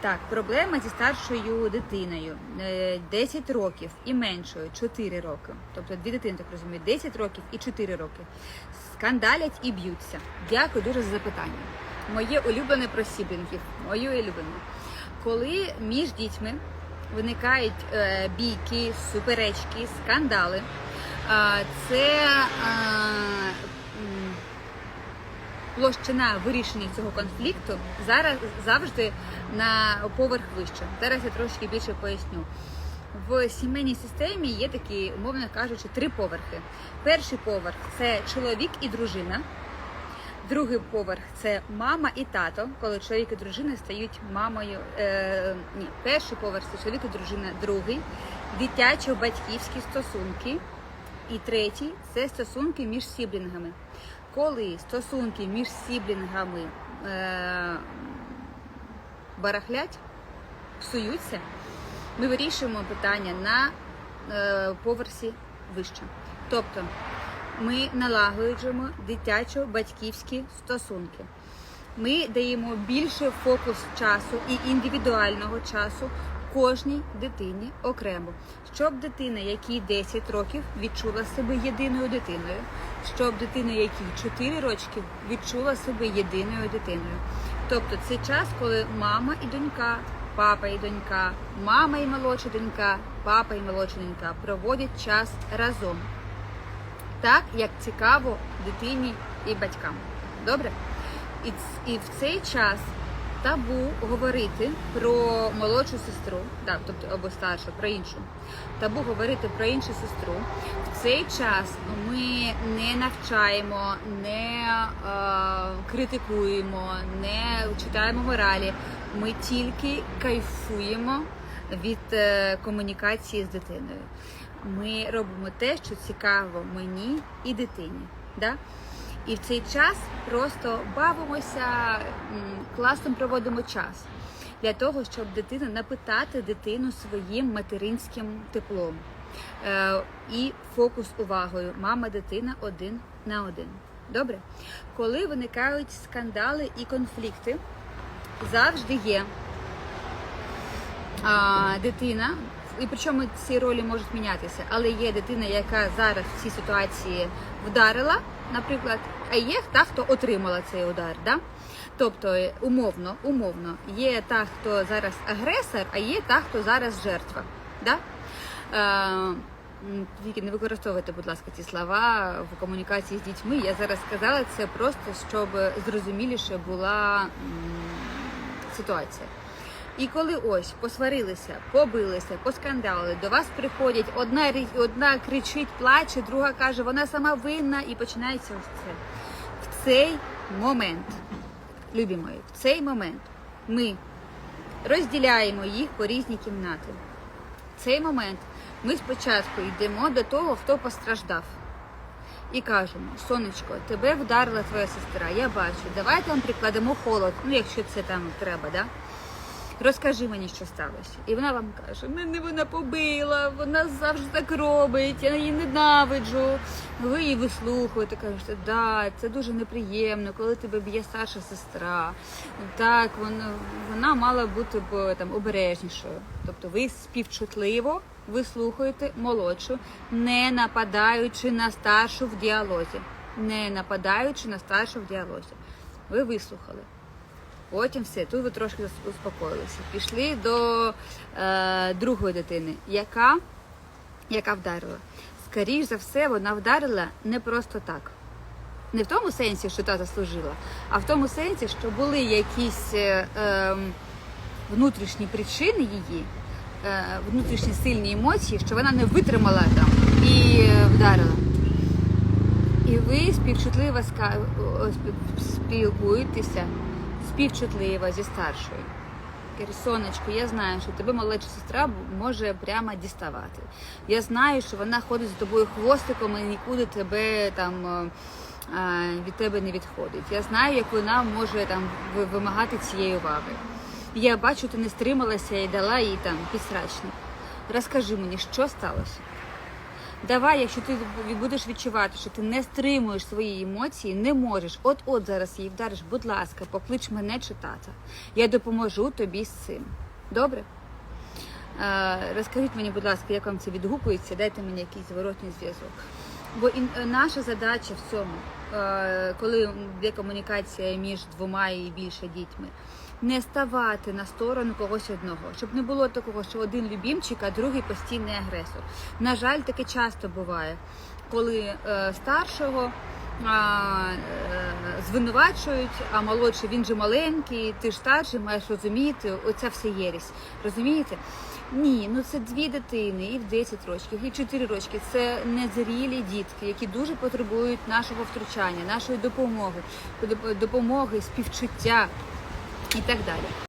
Так, проблема зі старшою дитиною Е, 10 років і меншою 4 роки. Тобто дві дитини, так розумію, 10 років і 4 роки. Скандалять і б'ються. Дякую дуже за запитання. Моє улюблене про сіблінгів. Моє улюблене. Коли між дітьми виникають е, бійки, суперечки, скандали, е, це е, площина вирішення цього конфлікту зараз завжди на поверх вище. Зараз я трошки більше поясню. В сімейній системі є такі, умовно кажучи, три поверхи. Перший поверх це чоловік і дружина. Другий поверх це мама і тато, коли чоловік і дружина стають мамою. Е, ні, перший поверх це чоловік і дружина, другий дитячо-батьківські стосунки. І третій це стосунки між сіблінгами. Коли стосунки між сіблінгами е, барахлять, псуються, ми вирішуємо питання на е, поверсі вище. Тобто ми налагоджуємо дитячо-батьківські стосунки. Ми даємо більше фокус часу і індивідуального часу кожній дитині окремо, щоб дитина, якій 10 років, відчула себе єдиною дитиною, щоб дитина, якій 4 рочки, відчула себе єдиною дитиною. Тобто це час, коли мама і донька, папа і донька, мама і молодша донька, папа і молодша донька проводять час разом так, як цікаво дитині і батькам. Добре? І, і в цей час табу говорити про молодшу сестру, так, тобто або старшу, про іншу. Табу говорити про іншу сестру. В цей час ми не навчаємо, не е, критикуємо, не читаємо моралі. Ми тільки кайфуємо від е, комунікації з дитиною. Ми робимо те, що цікаво мені і дитині. Да? І в цей час просто бавимося, класно проводимо час для того, щоб дитина напитати дитину своїм материнським теплом. Е, і фокус увагою. Мама, дитина один на один. Добре? Коли виникають скандали і конфлікти, завжди є а, дитина, і причому ці ролі можуть мінятися, але є дитина, яка зараз в цій ситуації вдарила, наприклад, є та, хто отримала цей удар. Да? Тобто, е, умовно, умовно, є та, хто зараз агресор, а є та, хто зараз жертва. Да? Е, тільки не використовуйте, будь ласка, ці слова в комунікації з дітьми. Я зараз сказала це просто, щоб зрозуміліше була м, ситуація. І коли ось посварилися, побилися, поскандали, до вас приходять, одна одна кричить, плаче, друга каже, вона сама винна, і починається ось це. В цей момент, любі мої, в цей момент ми розділяємо їх по різні кімнати. В цей момент ми спочатку йдемо до того, хто постраждав. І кажемо, сонечко, тебе вдарила твоя сестра, я бачу, давай там прикладемо холод, ну якщо це там треба, да? Розкажи мені, що сталося. І вона вам каже: мене вона побила, вона завжди так робить, я її ненавиджу. Ви її вислухуєте, кажете, да, це дуже неприємно, коли тебе б'є старша сестра. Так, вона, вона мала бути б там обережнішою. Тобто ви співчутливо вислухаєте молодшу, не нападаючи на старшу в діалозі. Не нападаючи на старшу в діалозі. Ви вислухали. Потім все, тут ви трошки успокоїлися. Пішли до е, другої дитини, яка, яка вдарила. Скоріш за все, вона вдарила не просто так. Не в тому сенсі, що та заслужила, а в тому сенсі, що були якісь е, ем, внутрішні причини її, е, внутрішні сильні емоції, що вона не витримала там і е, вдарила. І ви співчутливо спілкуєтеся співчутливо зі старшою. Каже, сонечко, я знаю, що тебе молодша сестра може прямо діставати. Я знаю, що вона ходить з тобою хвостиком і нікуди тебе там е, е, від тебе не відходить. Я знаю, як вона може там вимагати цієї уваги. Я бачу, ти не стрималася і дала їй там підсрачник. Розкажи мені, що сталося. Давай, якщо ти будеш відчувати, що ти не стримуєш свої емоції, не можеш. От от зараз її вдариш, будь ласка, поклич мене чи тата. Я допоможу тобі з цим. Добре? Розкажіть мені, будь ласка, як вам це відгукується, дайте мені якийсь зворотній зв'язок. Бо і наша задача в цьому, коли йде комунікація між двома і більше дітьми, не ставати на сторону когось одного, щоб не було такого, що один любімчик, а другий постійний агресор. На жаль, таке часто буває, коли е, старшого. Е, звинувачують, а молодший він же маленький, ти ж старший, маєш розуміти, оця вся єресь. Розумієте? Ні, ну це дві дитини, і в 10 років, і в 4 рочки. Це незрілі дітки, які дуже потребують нашого втручання, нашої допомоги, допомоги, співчуття і так далі.